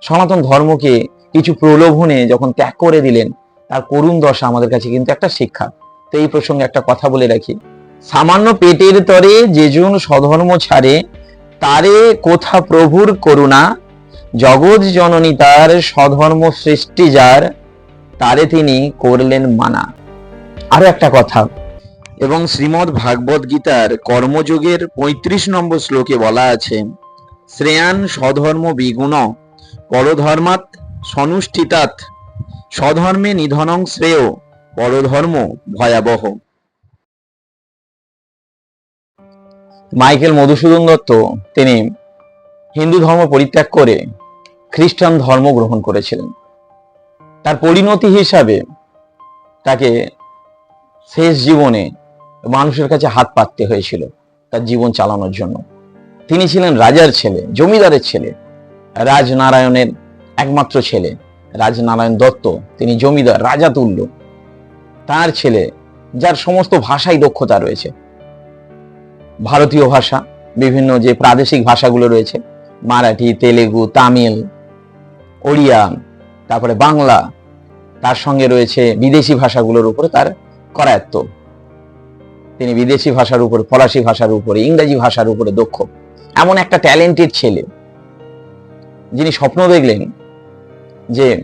সনাতন ধর্মকে কিছু প্রলোভনে যখন ত্যাগ করে দিলেন, তার করুণ দশা আমাদের কাছে কিন্তু একটা শিক্ষা। তো এই প্রসঙ্গে একটা কথা বলে রাখি। সামান্য পেটের তরে যেজন স্বধর্ম ছাড়ে, তারে কোথা প্রভুর করুণা? জগৎ জননী তার স্বধর্ম সৃষ্টি যার, তারে তিনি করলেন মানা। আরও একটা কথা। এবং শ্রীমদ্ ভাগবত গীতার কর্মযোগের পঁয়ত্রিশ নম্বর শ্লোকে বলা আছে, শ্রেয়ান স্বধর্ম বিগুণ পরধর্মাৎ সনুষ্ঠিতাৎ স্বধর্মে নিধনং শ্রেয়, পরধর্ম ভয়াবহ। মাইকেল মধুসূদন দত্ত, তিনি হিন্দু ধর্ম পরিত্যাগ করে খ্রিস্টান ধর্ম গ্রহণ করেছিলেন। তার পরিণতি হিসাবে তাকে শেষ জীবনে মানুষের কাছে হাত পাততে হয়েছিল তার জীবন চালানোর জন্য। তিনি ছিলেন রাজার ছেলে, জমিদারের ছেলে। রাজনারায়ণের একমাত্র ছেলে, রাজনারায়ণ দত্ত, তিনি জমিদার, রাজা তুল্য। তার ছেলে, যার সমস্ত ভাষাই দক্ষতা রয়েছে। ভারতীয় ভাষা, বিভিন্ন যে প্রাদেশিক ভাষাগুলো রয়েছে, মারাঠি, তেলেগু, তামিল, ওড়িয়া, তারপরে বাংলা, তার সঙ্গে রয়েছে বিদেশি ভাষাগুলোর উপরে তার করায়ত্ত। তিনি বিদেশি ভাষার উপরে, ফরাসি ভাষার উপরে, ইংরেজি ভাষার উপরে দক্ষ। এমন একটা ট্যালেন্টেড ছেলে। যিনি স্বপ্ন দেখলেন যে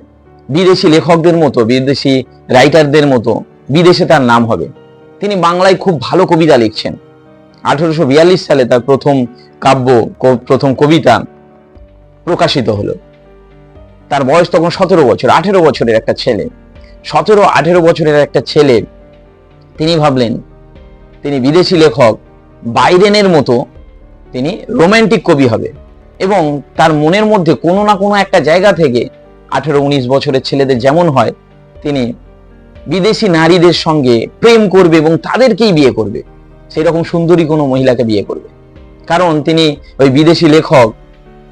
বিদেশি লেখকদের মতো, বিদেশি রাইটারদের মতো বিদেশে তার নাম হবে। তিনি বাংলায় খুব ভালো কবিতা লিখছেন। আঠারোশো সালে তার প্রথম কাব্য প্রথম কবিতা প্রকাশিত হলো। তার বয়স তখন সতেরো বছর, আঠেরো বছরের একটা ছেলে। সতেরো, আঠেরো বছরের একটা ছেলে, তিনি ভাবলেন, তিনি বিদেশি লেখক বাইডেনের মতো তিনি রোমান্টিক কবি হবে। এবং তার মনের মধ্যে কোনো না কোনো একটা জায়গা থেকে আঠেরো উনিশ বছরের ছেলেদের যেমন হয়, তিনি বিদেশি নারীদের সঙ্গে প্রেম করবে এবং তাদেরকেই বিয়ে করবে। সেই রকম সুন্দরী কোনো মহিলাকে বিয়ে করবে। কারণ তিনি ওই বিদেশি লেখক,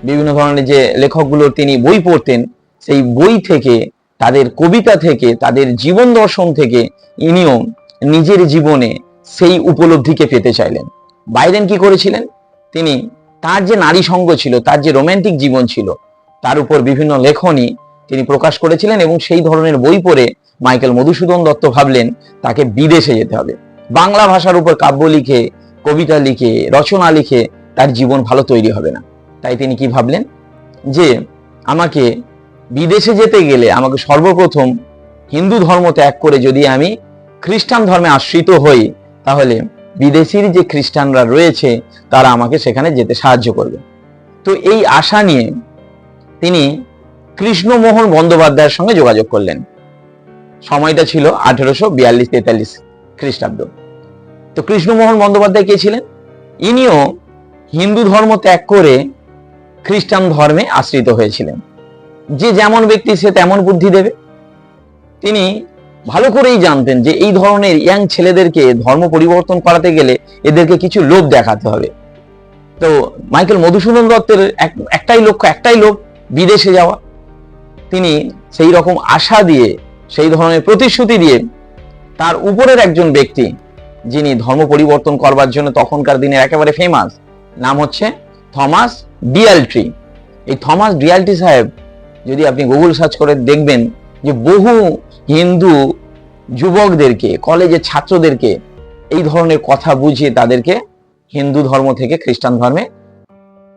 বিভিন্ন ধরনের যে লেখকগুলোর তিনি বই পড়তেন, সেই বই থেকে, তাদের কবিতা থেকে, তাদের জীবন দর্শন থেকে ইনিও নিজের জীবনে সেই উপলব্ধিকে পেতে চাইলেন। বাইডেন কি করেছিলেন? তিনি তার যে নারী সঙ্গ ছিল, তার যে রোমান্টিক জীবন ছিল, তার উপর বিভিন্ন লেখনী তিনি প্রকাশ করেছিলেন এবং সেই ধরনের বই পড়ে মাইকেল মধুসূদন দত্ত ভাবলেন তাকে বিদেশে যেতে হবে। বাংলা ভাষার উপর কাব্য লিখে, কবিতা লিখে, রচনা লিখে তার জীবন ভালো তৈরি হবে না। তাই তিনি কি ভাবলেন? যে আমাকে বিদেশে যেতে গেলে আমাকে সর্বপ্রথম হিন্দু ধর্ম ত্যাগ করে যদি আমি খ্রিস্টান ধর্মে আশ্রিত হই, তাহলে বিদেশির যে খ্রিস্টানরা রয়েছে, তারা আমাকে সেখানে যেতে সাহায্য করবে। তো এই আশা নিয়ে তিনি কৃষ্ণমোহন বন্দ্যোপাধ্যায়ের সঙ্গে যোগাযোগ করলেন। সময়টা ছিল আঠেরোশো বিয়াল্লিশ তেতাল্লিশ খ্রিস্টাব্দ। তো কৃষ্ণমোহন বন্দ্যোপাধ্যায় কে ছিলেন? ইনিও হিন্দু ধর্ম ত্যাগ করে খ্রিস্টান ধর্মে আশ্রিত হয়েছিলেন। যে যেমন ব্যক্তি সে তেমন বুদ্ধি দেবে। তিনি ভালো করেই জানতেন যে এই ধরনের ইয়াং ছেলেদেরকে ধর্ম পরিবর্তন করাতে গেলে এদেরকে কিছু লোভ দেখাতে হবে। তো মাইকেল মধুসূদন দত্তের এক- একটাই লক্ষ্য, একটাই লোভ, বিদেশে যাওয়া। তিনি সেই রকম আশা দিয়ে, সেই ধরনের প্রতিশ্রুতি দিয়ে তার উপরের একজন ব্যক্তি, যিনি ধর্ম পরিবর্তন করবার জন্য তখনকার দিনের একেবারে ফেমাস নাম হচ্ছে থমাস ডিয়ালট্রি। এই থমাস ডিয়ালট্রি সাহেব, যদি আপনি গুগল সার্চ করে দেখবেন যে বহু হিন্দু যুবকদেরকে, কলেজের ছাত্রদেরকে এই ধরনের কথা বুঝিয়ে তাদেরকে হিন্দু ধর্ম থেকে খ্রিস্টান ধর্মে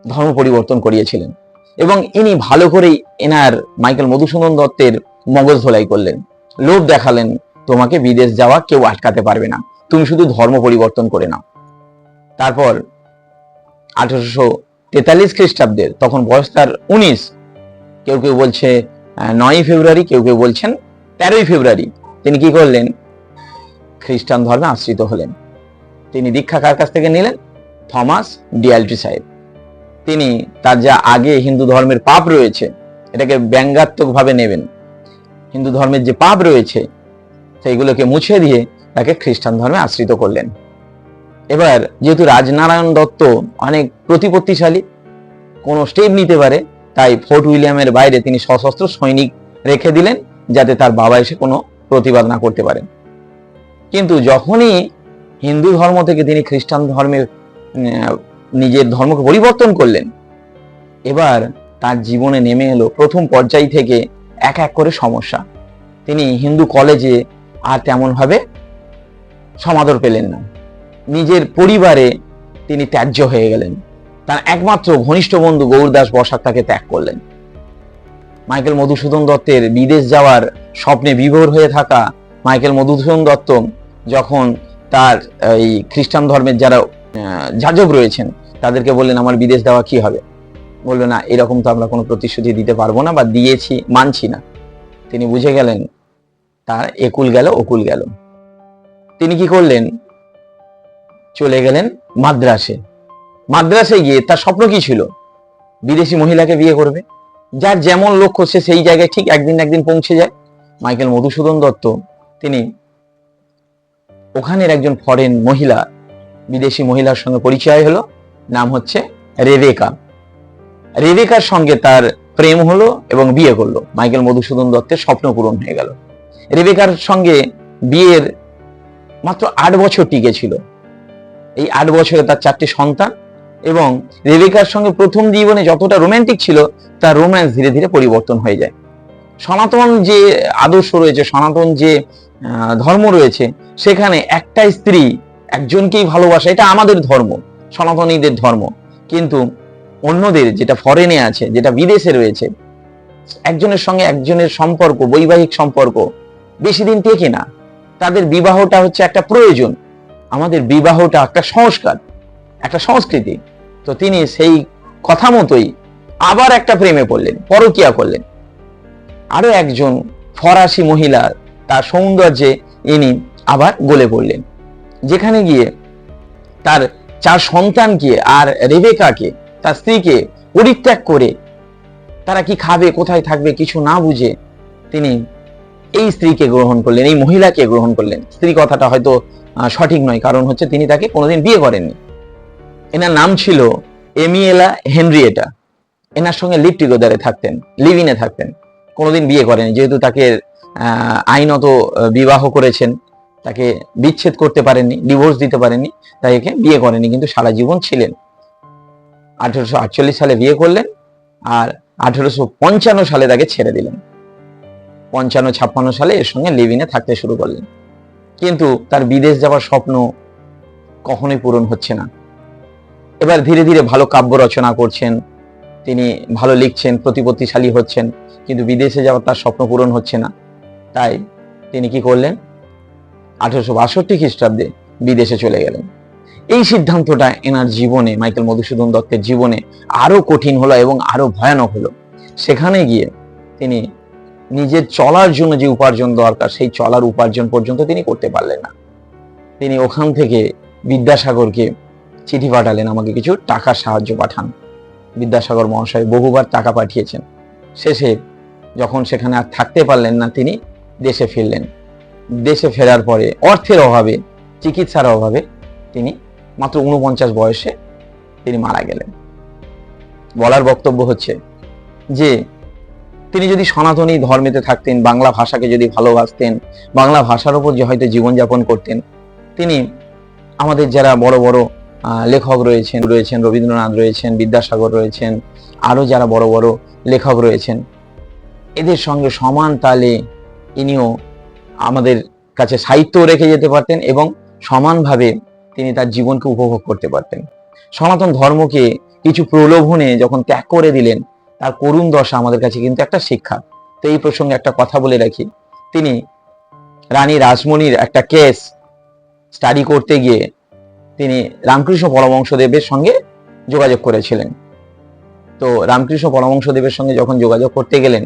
ধর্ম পরিবর্তন করিয়েছিলেন। এবং ইনি ভালো করেই এনার মাইকেল মধুসূদন দত্তের মগজ ধোলাই করলেন। লোভ দেখালেন, তোমাকে বিদেশ যাওয়া কেউ আটকাতে পারবে না। তুমি শুধু ধর্ম পরিবর্তন করে নাও। তারপর আঠারোশো তেতাল্লিশ খ্রিস্টাব্দের তখন বয়স তার উনিশ, কেউ কেউ বলছে নয়ই ফেব্রুয়ারি, কেউ কেউ বলছেন তেরোই ফেব্রুয়ারি তিনি কি করলেন? খ্রিস্টান ধর্মে আশ্রিত হলেন। তিনি দীক্ষা কার কাছ থেকে নিলেন? থমাস ডিয়ালটি সাহেব। তিনি তার যা আগে হিন্দু ধর্মের পাপ রয়েছে, এটাকে ব্যঙ্গাত্মক ভাবে নেবেন। হিন্দু ধর্মের যে পাপ রয়েছে, সেইগুলোকে মুছে দিয়ে তাকে খ্রিস্টান ধর্মে আশ্রিত করলেন। এবার যেহেতু রাজনারায়ণ দত্ত অনেক প্রতিপত্তিশালী, কোনো স্টেপ নিতে পারে, তাই ফোর্ট উইলিয়ামের বাইরে তিনি সশস্ত্র সৈনিক রেখে দিলেন। যাতে তার বাবা এসে কোনো প্রতিবাদ না করতে পারেন। কিন্তু যখনই হিন্দু ধর্ম থেকে তিনি খ্রিস্টান ধর্মে নিজের ধর্মকে পরিবর্তন করলেন, এবার তার জীবনে নেমে এলো প্রথম পর্যায় থেকে এক এক করে সমস্যা। তিনি হিন্দু কলেজে আর তেমন ভাবে সমাদর পেলেন না। নিজের পরিবারে তিনি ত্যায্য হয়ে গেলেন। তার একমাত্র ঘনিষ্ঠ বন্ধু গৌরদাস বসাক তাকে ত্যাগ করলেন। মাইকেল মধুসূদন দত্তের বিদেশ যাওয়ার স্বপ্নে বিভোর হয়ে থাকা মাইকেল মধুসূদন দত্ত যখন তার এই খ্রিস্টান ধর্মের যারা যাজক রয়েছেন, তাদেরকে বললেন, আমার বিদেশ দেওয়া কি হবে? বলল, না, এরকম তো আমরা কোনো প্রতিশ্রুতি দিতে পারব না বা দিয়েছি, মানছি না। তিনি বুঝে গেলেন, তার একুল গেল, অকুল গেল। তিনি কি করলেন? চলে গেলেন মাদ্রাসে। মাদ্রাসে গিয়ে তার স্বপ্ন কি ছিল? বিদেশি মহিলাকে বিয়ে করবে? যার যেমন লক্ষ্য সে সেই জায়গায় ঠিক একদিন একদিন পৌঁছে যায়। মাইকেল মধুসূদন দত্ত, তিনি ওখানের একজন ফরেন মহিলা, বিদেশি মহিলার সঙ্গে পরিচয় হলো, নাম হচ্ছে রেবেকা। রেবেকার সঙ্গে তার প্রেম হলো এবং বিয়ে করল। মাইকেল মধুসূদন দত্তের স্বপ্ন পূরণ হয়ে গেল। রেবেকার সঙ্গে বিয়ের মাত্র আট বছর টিকে ছিল। এই আট বছরে তার চারটি সন্তান এবং রেবেকার সঙ্গে প্রথম জীবনে যতটা রোমান্টিক ছিল, তার রোম্যান্স ধীরে ধীরে পরিবর্তন হয়ে যায়। সনাতন যে আদর্শ রয়েছে, সনাতন যে ধর্ম রয়েছে, সেখানে একটা স্ত্রী একজনকেই ভালোবাসা, এটা আমাদের ধর্ম, সনাতনীদের ধর্ম। কিন্তু অন্যদের যেটা ফরেনে আছে, যেটা বিদেশে রয়েছে, একজনের সঙ্গে একজনের সম্পর্ক, বৈবাহিক সম্পর্ক বেশি দিন টেকে না। তাদের বিবাহটা হচ্ছে একটা প্রয়োজন। আমাদের বিবাহটা একটা সংস্কার। একটা সংস্কৃতি। তো তিনি সেই কথা মতোই আবার একটা প্রেমে পড়লেন, পরকিয়া করলেন। আরও একজন ফরাসি মহিলা তার সৌন্দর্যে ইনি আবার গলে পড়লেন। যেখানে গিয়ে তার চার সন্তানকে আর রেবেকাকে, তার স্ত্রীকে পরিত্যাগ করে তারা কি খাবে, কোথায় থাকবে কিছু না বুঝে তিনি এই স্ত্রীকে গ্রহণ করলেন, এই মহিলাকে গ্রহণ করলেন। স্ত্রী কথাটা হয়তো সঠিক নয়, কারণ হচ্ছে তিনি তাকে কোনোদিন বিয়ে করেননি। এনার নাম ছিল এমিয়েলা হেনরিয়েটা। এনার সঙ্গে লিভ থাকতেন লিভ ইনে থাকতেন। কোনোদিন বিয়ে করেনি, যেহেতু তাকে আইনত বিবাহ করেছেন। তাকে বিচ্ছেদ করতে পারেননি, ডিভোর্স দিতে পারেননি, তাই একে বিয়ে করেনি, কিন্তু সারা জীবন ছিলেন। আঠেরোশো আটচল্লিশ সালে বিয়ে করলেন আর আঠেরোশো পঞ্চান্ন সালে তাকে ছেড়ে দিলেন। পঞ্চান্ন, ছাপ্পান্ন সালে এর সঙ্গে লিভিনে থাকতে শুরু করলেন। কিন্তু তার বিদেশ যাওয়ার স্বপ্ন কখনোই পূরণ হচ্ছে না। এবার ধীরে ধীরে ভালো কাব্য রচনা করছেন। তিনি ভালো লিখছেন, প্রতিপত্তিশালী হচ্ছেন, কিন্তু বিদেশে যাওয়ার তার স্বপ্ন পূরণ হচ্ছে না। তাই তিনি কি করলেন? আঠারোশো বাষট্টি খ্রিস্টাব্দে বিদেশে চলে গেলেন। এই সিদ্ধান্তটা এনার জীবনে, মাইকেল মধুসূদন দত্তের জীবনে আরও কঠিন হলো এবং আরও ভয়ানক হলো। সেখানে গিয়ে তিনি নিজের চলার জন্য যে উপার্জন দরকার, সেই চলার উপার্জন পর্যন্ত তিনি করতে পারলেন না। তিনি ওখান থেকে বিদ্যাসাগরকে চিঠি পাঠালেন, আমাকে কিছু টাকার সাহায্য পাঠান। বিদ্যাসাগর মহাশয় বহুবার টাকা পাঠিয়েছেন। শেষে যখন সেখানে আর থাকতে পারলেন না, তিনি দেশে ফিরলেন। দেশে ফেরার পরে অর্থের অভাবে, চিকিৎসার অভাবে তিনি মাত্র উনপঞ্চাশ বয়সে তিনি মারা গেলেন। বলার বক্তব্য হচ্ছে যে, তিনি যদি সনাতনী ধর্মেতে থাকতেন, বাংলা ভাষাকে যদি ভালোবাসতেন, বাংলা ভাষার উপর যে হয়তো জীবনযাপন করতেন, তিনি আমাদের যারা বড় বড় লেখক রয়েছেন রয়েছেন রবীন্দ্রনাথ রয়েছেন, বিদ্যাসাগর রয়েছেন আরও যারা বড় বড় লেখক রয়েছেন। এদের সঙ্গে সমান তালে ইনিও আমাদের কাছে সাহিত্য রেখে যেতে পারতেন এবং সমানভাবে তিনি তার জীবনকে উপভোগ করতে পারতেন। সনাতন ধর্মকে কিছু প্রলোভনে যখন ত্যাগ করে দিলেন, তার করুণ দশা আমাদের কাছে কিন্তু একটা শিক্ষা। তো এই প্রসঙ্গে একটা কথা বলে রাখি। তিনি রানী রাসমণির একটা কেস স্টাডি করতে গিয়ে তিনি রামকৃষ্ণ পরমংশদেবের সঙ্গে যোগাযোগ করেছিলেন। তো রামকৃষ্ণ পরমংশদেবের সঙ্গে যখন যোগাযোগ করতে গেলেন,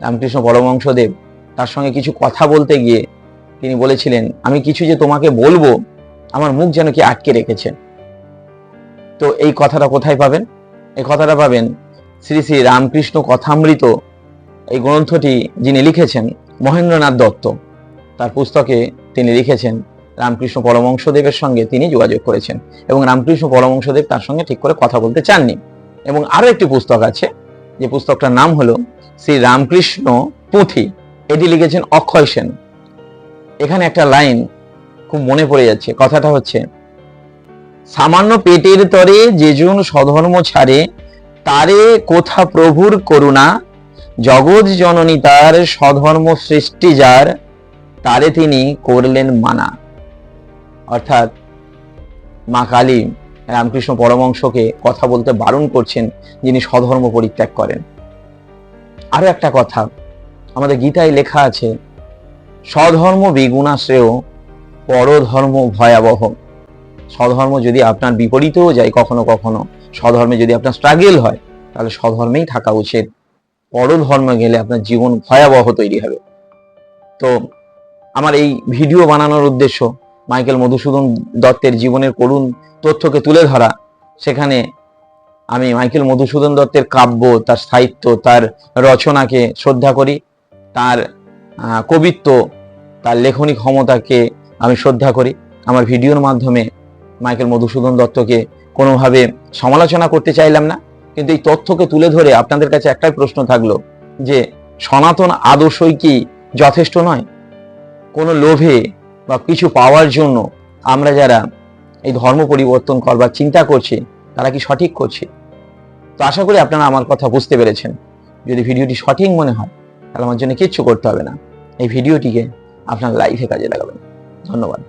রামকৃষ্ণ পরমংশদেব তার সঙ্গে কিছু কথা বলতে গিয়ে তিনি বলেছিলেন, আমি কিছু যে তোমাকে বলব, আমার মুখ যেন কি আটকে রেখেছে? তো এই কথাটা কোথায় পাবেন? এই কথাটা পাবেন শ্রী শ্রী রামকৃষ্ণ কথামৃত, এই গ্রন্থটি যিনি লিখেছেন মহেন্দ্রনাথ দত্ত। তার পুস্তকে তিনি লিখেছেন রামকৃষ্ণ পরমংশদেবের সঙ্গে তিনি যোগাযোগ করেছেন এবং রামকৃষ্ণ পরমংশদেব তার সঙ্গে ঠিক করে কথা বলতে চাননি। এবং আরও একটি পুস্তক আছে, যে পুস্তকটার নাম হলো শ্রী রামকৃষ্ণ পুঁথি। এটি লিখেছেন অক্ষয় সেন। এখানে একটা লাইন খুব মনে পড়ে যাচ্ছে। কথাটা হচ্ছে, সামান্য পেটের তরে যেজন সধর্ম ছাড়ে, তারে কোথা প্রভুর করুণা? জগৎ জননী তার স্বধর্ম সৃষ্টি যার, তারে তিনি করলেন মানা। অর্থাৎ মা কালী রামকৃষ্ণ পরমংশকে কথা বলতে বারণ করছেন, যিনি স্বধর্ম পরিত্যাগ করেন। আরও একটা কথা, আমাদের গীতায় লেখা আছে, স্বধর্ম বিগুণা শ্রেয় পরধর্ম ভয়াবহ। স্বধর্ম যদি আপনার বিপরীতেও যায় কখনো কখনো, স্বধর্মে যদি আপনার স্ট্রাগেল হয়, তাহলে স্বধর্মেই থাকা উচিত। পরধর্ম গেলে আপনার জীবন ভয়াবহ তৈরি হবে। তো, আমার এই ভিডিও বানানোর উদ্দেশ্য মাইকেল মধুসূদন দত্তের জীবনের করুণ তথ্যকে তুলে ধরা। সেখানে আমি মাইকেল মধুসূদন দত্তের কাব্য, তার সাহিত্য, তার রচনাকে শ্রদ্ধা করি। তার কবিত্ব, তার লেখনী ক্ষমতাকে আমি শ্রদ্ধা করি। আমার ভিডিওর মাধ্যমে মাইকেল মধুসূদন দত্তকে কোনোভাবে সমালোচনা করতে চাইলাম না। কিন্তু এই তথ্যকে তুলে ধরে আপনাদের কাছে একটাই প্রশ্ন থাকল যে, সনাতন আদর্শই কি যথেষ্ট নয়? কোনো লোভে বা কিছু পাওয়ার জন্য আমরা যারা এই ধর্ম পরিবর্তন করবার চিন্তা করছি, তারা কি সঠিক করছে? তো আশা করি আপনারা আমার কথা বুঝতে পেরেছেন। যদি ভিডিওটি সঠিক মনে হয়, তাহলে আমার জন্য কিচ্ছু করতে হবে না। এই ভিডিওটিকে আপনার লাইফে কাজে লাগাবেন। ধন্যবাদ।